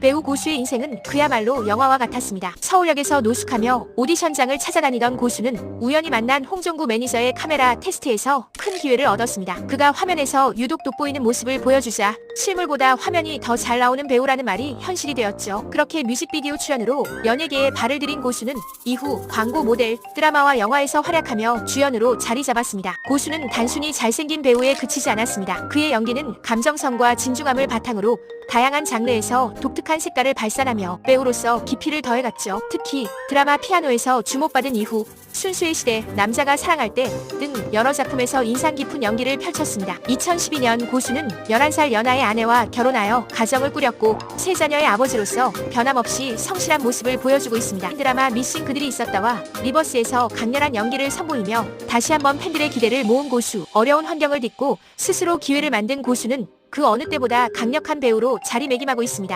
배우 고수의 인생은 그야말로 영화와 같았습니다. 서울역에서 노숙하며 오디션장을 찾아다니던 고수는 우연히 만난 홍종구 매니저의 카메라 테스트에서 큰 기회를 얻었습니다. 그가 화면에서 유독 돋보이는 모습을 보여주자 실물보다 화면이 더 잘 나오는 배우라는 말이 현실이 되었죠. 그렇게 뮤직비디오 출연으로 연예계에 발을 들인 고수는 이후 광고 모델, 드라마와 영화에서 활약하며 주연으로 자리 잡았습니다. 고수는 단순히 잘생긴 배우에 그치지 않았습니다. 그의 연기는 감정성과 진중함을 바탕으로 다양한 장르에서 독특 한 색깔을 발산하며 배우로서 깊이를 더해갔죠. 특히 드라마 피아노에서 주목받은 이후 순수의 시대, 남자가 사랑할 때 등 여러 작품에서 인상 깊은 연기를 펼쳤습니다. 2012년 고수는 11살 연하의 아내와 결혼하여 가정을 꾸렸고 세 자녀의 아버지로서 변함없이 성실한 모습을 보여주고 있습니다. 드라마 미싱 그들이 있었다와 리버스에서 강렬한 연기를 선보이며 다시 한번 팬들의 기대를 모은 고수. 어려운 환경을 딛고 스스로 기회를 만든 고수는 그 어느 때보다 강력한 배우로 자리매김하고 있습니다.